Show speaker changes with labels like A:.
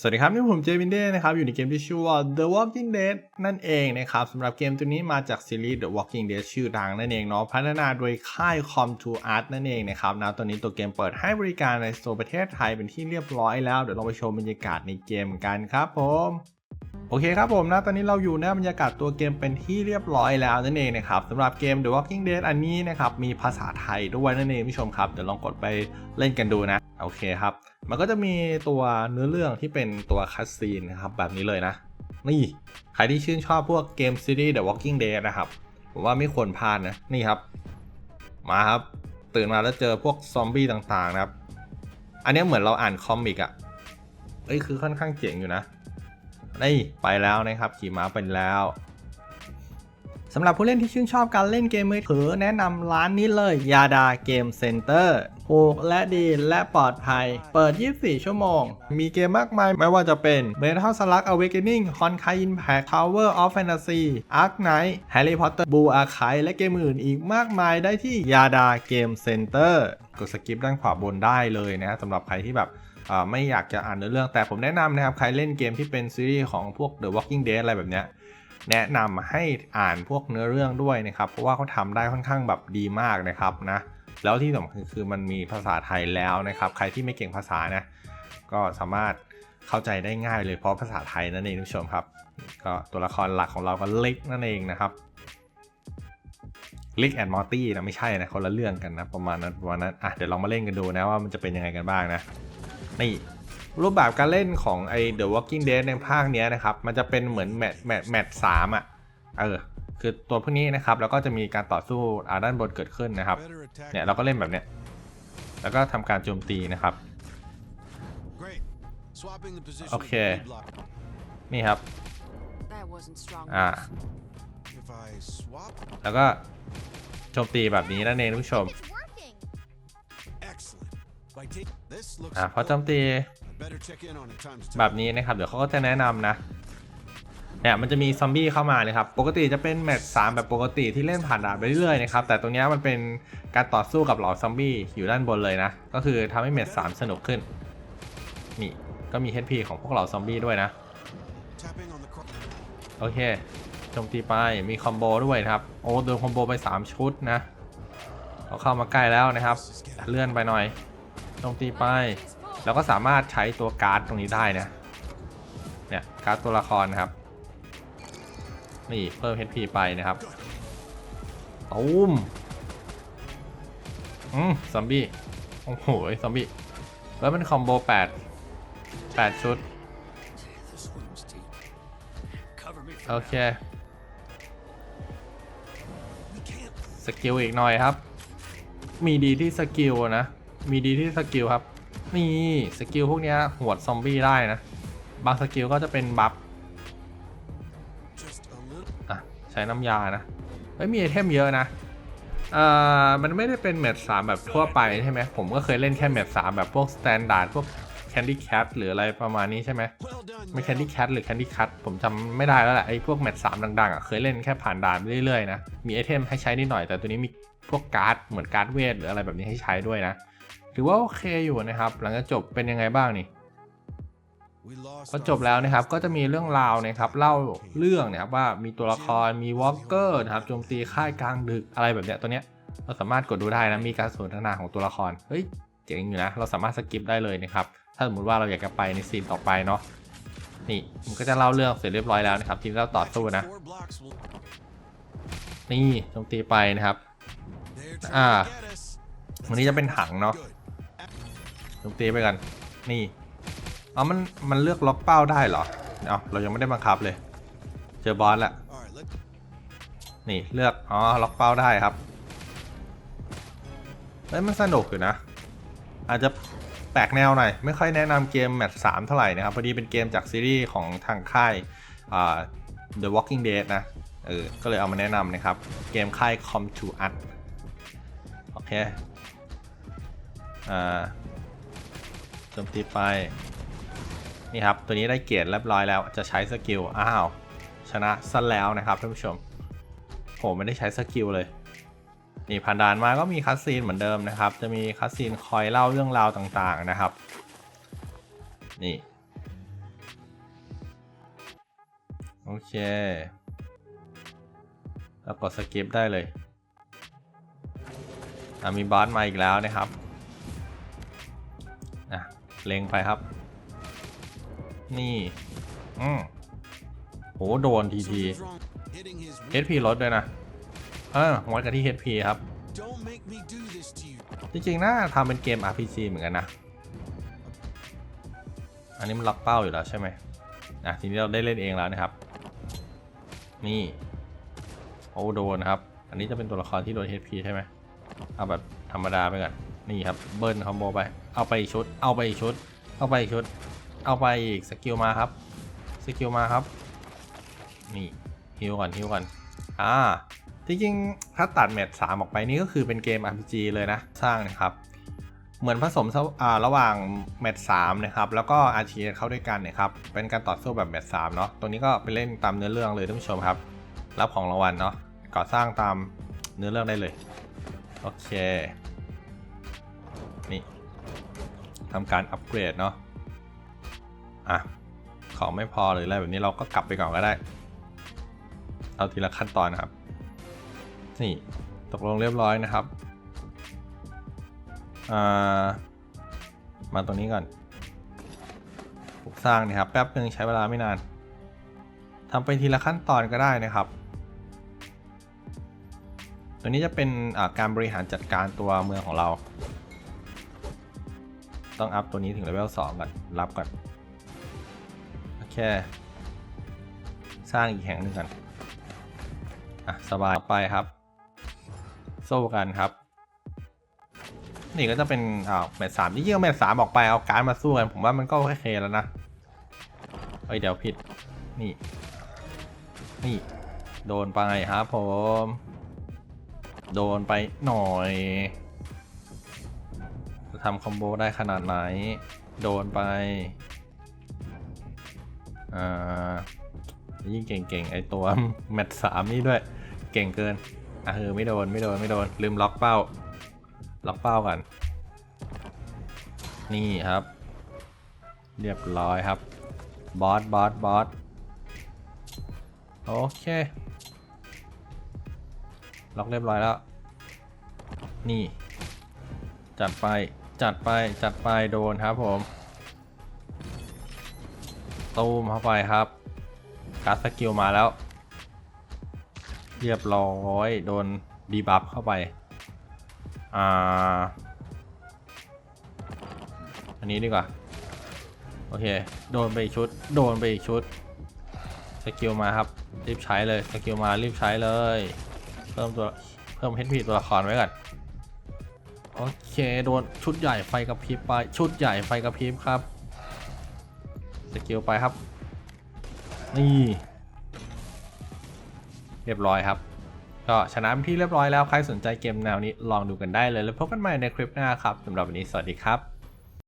A: สวัสดีครับ นี่ผมเจมินเด้นะครับ อยู่ในเกมที่ชื่อว่า The Walking Dead นั่นเองนะครับสำหรับเกมตัวนี้มาจากซีรีส์ The Walking Dead ชื่อดังนั่นเองเนาะพัฒนาโดยค่าย Com2 Art นั่นเองนะครับนะตอนนี้ตัวเกมเปิดให้บริการในโซนประเทศไทยเป็นที่เรียบร้อยแล้ว เดี๋ยวเราไปชมบรรยากาศในเกมกันครับผม โอเคครับผมนะตอนนี้เราอยู่ในบรรยากาศตัวเกมเป็นที่เรียบร้อยแล้วนั่นเองนะครับสำหรับเกม The Walking Dead อันนี้นะครับมีภาษาไทยด้วยนั่นเองผู้ชมครับ เดี๋ยวลองกดไปเล่นกันดูนะ โอเคครับ มันก็จะมีตัวเนื้อเรื่องที่เป็นตัวคัสซีนนะครับแบบนี้เลยนะ นี่ใครที่ชื่นชอบพวกเกมซีรีส์ The Walking Dead นะครับผมว่าไม่ควรพลาดนะนี่ครับ มาครับ ตื่นมาแล้วเจอพวกซอมบี้ต่างๆนะครับ อันนี้เหมือนเราอ่านคอมิกอะเอ้ยคือค่อนข้างเจ๋งอยู่นะ นี่ไปแล้วนะครับ ขี่ม้าไปแล้วสำหรับผู้เล่นที่ชื่นชอบการเล่นเกมมือถือแนะนำร้านนี้เลยยาดาเกมเซ็นเตอร์ถูกและดีและปลอดภัย เปิด 24 ชั่วโมง มีเกมมากมาย ไม่ว่าจะเป็น Metal Slug Awakening Honkai Impact Tower of Fantasy Ark Knight Harry Potter Blue Archive และเกมอื่นอีกมากมายได้ที่ยาดาเกมเซ็นเตอร์กดสกิปด้านขวาบนได้เลยนะสำหรับใครที่แบบ ไม่อยากจะอ่านเนื้อเรื่องแต่ผมแนะนำนะครับ ใครเล่นเกมที่เป็นซีรีส์ของพวก The Walking Dead อะไรแบบเนี้ยแนะนำให้อ่านพวกเนื้อเรื่องด้วยนะครับ เพราะว่าเขาทำได้ค่อนข้างแบบดีมากนะครับนะแล้วที่สำคัญคือมันมีภาษาไทยแล้วนะครับ ใครที่ไม่เก่งภาษานะก็สามารถเข้าใจได้ง่ายเลยเพราะภาษาไทยนั่นเองท่านผู้ชมครับ ก็ตัวละครหลักของเราก็เล็กนั่นเองนะครับลิกแอนด์มอร์ตี้นะไม่ใช่นะคนละเรื่องกันนะประมาณนั้นประมาณนั้นอะเดี๋ยวลองมาเล่นกันดูนะว่ามันจะเป็นยังไงกันบ้างนะ นี่รูปแบบการเล่นของไอ้ The Walking Dead ในภาคเนี้ยนะครับ มันจะเป็นเหมือนแมตช์แมตช์แมตช์สามอะ เออ คือตัวพวกนี้นะครับ แล้วก็จะมีการต่อสู้อาด้านบนเกิดขึ้นนะครับ เนี่ยเราก็เล่นแบบเนี้ย แล้วก็ทำการโจมตีนะครับ
B: โอเค
A: นี่ครับ อ่า แล้วก็โจมตีแบบนี้นั่นเองท่านผู้ชม อ่าพอโจมตีแบบนี้นะครับ เดี๋ยวเขาก็จะแนะนำนะเนี่ยมันจะมีซอมบี้เข้ามาเลยครับ ปกติจะเป็นแมตช์สามแบบปกติที่เล่นผ่านด่านไปเรื่อยๆนะครับ แต่ตรงเนี้ยมันเป็นการต่อสู้กับเหล่าซอมบี้อยู่ด้านบนเลยนะ ก็คือทำให้แมตช์สามสนุกขึ้น นี่ ก็มี HP ของพวกเหล่าซอมบี้ด้วยนะ โอเค โจมตีไป มีคอมโบด้วยนะครับ โอ้โดนคอมโบไป 3 ชุดนะเราเข้ามาใกล้แล้วนะครับ เลื่อนไปหน่อย โจมตีไป แล้วก็สามารถใช้ตัวการ์ดตรงนี้ได้นะเนี่ยการ์ดตัวละครนะครับ นี่เพิ่ม HP ไปนะครับตูมอืมซอมบี้ โอ้โหซอมบี้ แล้วมันคอมโบ8 8ชุด โอเค สกิลอีกหน่อยครับ มีดีที่สกิลนะ มีดีที่สกิลครับ นี่สกิลพวกเนี้ยหวดซอมบี้ได้นะ บางสกิลก็จะเป็นบัฟอะใช้น้ำยานะเฮ้ยมีไอเทมเยอะนะเอ่อมันไม่ได้เป็นแมตช์สามแบบทั่วไปใช่ไหมผมก็เคยเล่นแค่แมตช์สามแบบพวกสแตนดาร์ดพวกแคนดี้แคทหรืออะไรประมาณนี้ใช่ไหมไม่แคนดี้แคทหรือแคนดี้คัทผมจำไม่ได้แล้วแหละไอ้พวกแมตช์สามดังๆอะเคยเล่นแค่ผ่านด่านไปเรื่อยๆนะมีไอเทมให้ใช้นิดหน่อยแต่ตัวนี้มีพวกการ์ดเหมือนการ์ดเวทหรืออะไรแบบนี้ให้ใช้ด้วยนะ ถือว่าโอเคอยู่นะครับ หลังจากจบเป็นยังไงบ้างนี่พอจบแล้วนะครับก็จะมีเรื่องราวนะครับเล่าเรื่องนะครับว่ามีตัวละครมีวอล์กเกอร์นะครับโจมตีค่ายกลางดึกอะไรแบบเนี้ยตัวเนี้ยเราสามารถกดดูได้นะมีการสนทนาของตัวละครเฮ้ยเจ๋งอยู่นะเราสามารถสกิปได้เลยนะครับถ้าสมมติว่าเราอยากจะไปในซีนต่อไปเนาะนี่มันก็จะเล่าเรื่องเสร็จเรียบร้อยแล้วนะครับทีนี้เราต่อสู้นะ นี่โจมตีไปนะครับอ่าวันนี้จะเป็นถังเนาะ โจมตีไปกัน นี่อ๋อมันมันเลือกล็อกเป้าได้เหรอเอาเรายังไม่ได้บังคับเลย เจอบอสละนี่เลือกอ๋อล็อกเป้าได้ครับเฮ้ยมันสนุกอยู่นะ อาจจะแปลกแนวหน่อย ไม่ค่อยแนะนำเกมแมตช์สามเท่าไหร่นะครับ พอดีเป็นเกมจากซีรีส์ของทางค่ายอ่า The Walking Dead นะ เออ ก็เลยเอามาแนะนำนะครับ เกมค่าย Com2 Art โอเค อ่า จมตีไป นี่ครับ ตัวนี้ได้เกียรติเรียบร้อยแล้ว จะใช้สกิล อ้าว ชนะซะแล้วนะครับท่านผู้ชมโหไม่ได้ใช้สกิลเลย นี่ผ่านด่านมาก็มีคัสซีนเหมือนเดิมนะครับ จะมีคัสซีนคอยเล่าเรื่องราวต่างๆนะครับ นี่ โอเค แล้วกดสกิปได้เลยมีบอสมาอีกแล้วนะครับ เล็งไปครับ นี่ อืมโห โดนทีที HP ลดด้วยนะ เออวัดกันที่ HP ครับ จริงๆน่าทำเป็นเกม RPG เหมือนกันนะ อันนี้มันล็อกเป้าอยู่แล้วใช่ไหมอะทีนี้เราได้เล่นเองแล้วนะครับ นี่ โอ้โดนครับ อันนี้จะเป็นตัวละครที่โดน HP ใช่ไหมเอาแบบธรรมดาไปก่อน นี่ครับ เบิร์นคอมโบไป เอาไปชุด เอาไปชุด เอาไปชุด เอาไปอีกสกิลมาครับ สกิลมาครับ นี่ฮิวก่อนฮิวก่อน อ่าจริงๆถ้าตัดแมตช์สามออกไปนี่ก็คือเป็นเกม RPG เลยนะ สร้างนะครับ เหมือนผสมสอ่าระหว่างแมตช์สามนะครับ แล้วก็ RTS เข้าด้วยกันนะครับ เป็นการต่อสู้แบบแมตช์สามเนาะตรงนี้ก็ไปเล่นตามเนื้อเรื่องเลยท่านผู้ชมครับ รับของรางวัลเนาะ ก่อสร้างตามเนื้อเรื่องได้เลย โอเค ทำการอัปเกรดเนาะอะของไม่พอหรืออะไรแบบนี้เราก็กลับไปก่อนก็ได้ เอาทีละขั้นตอนนะครับ นี่ตกลงเรียบร้อยนะครับามาตรงนี้ก่อนปลูกสร้างนะครับแป๊บนึงใช้เวลาไม่นานทำไปทีละขั้นตอนก็ได้นะครับตัวนี้จะเป็นการบริหารจัดการตัวเมืองของเรา ต้องอัพตัวนี้ถึงเลเวล2ก่อน รับก่อน โอเค สร้างอีกแห่งหนึ่งก่อน อะ สบายไปครับ โซ่กันครับ นี่ก็จะเป็นอ่าแมตช์สามที่ยิ่งเอาแมตช์สามออกไปเอาการมาสู้กันผมว่ามันก็โอเคแล้วนะเอ้ย เดี๋ยวผิด นี่ นี่ โดนไปครับผม โดนไปหน่อย จะทำคอมโบได้ขนาดไหน โดนไป อ่า ยิ่งเก่งๆ ไอตัวแมตสามนี่ด้วย เก่งเกิน อะเออไม่โดนไม่โดนไม่โดน ลืมล็อกเป้า ล็อกเป้าก่อน นี่ครับ เรียบร้อยครับ บอส บอส บอส โอเค ล็อกเรียบร้อยแล้ว นี่จัดไป จัดไปจัดไปโดนครับผมตูมเข้าไปครับการ์ดสกิลมาแล้ว เรียบร้อยโดนดีบัฟเข้าไป อ่า อันนี้ดีกว่า โอเค โดนไปอีกชุด โดนไปอีกชุด สกิลมาครับ รีบใช้เลย สกิลมารีบใช้เลย เพิ่มตัว เพิ่ม HP ตัวละครไว้ก่อน โอเค โดนชุดใหญ่ไฟกระพริบไป ชุดใหญ่ไฟกระพริบครับ สกิลไปครับ นี่ เรียบร้อยครับ ก็ชนะที่เรียบร้อยแล้ว ใครสนใจเกมแนวนี้ลองดูกันได้เลย แล้วพบกันใหม่ในคลิปหน้าครับสำหรับวันนี้สวัสดีครับ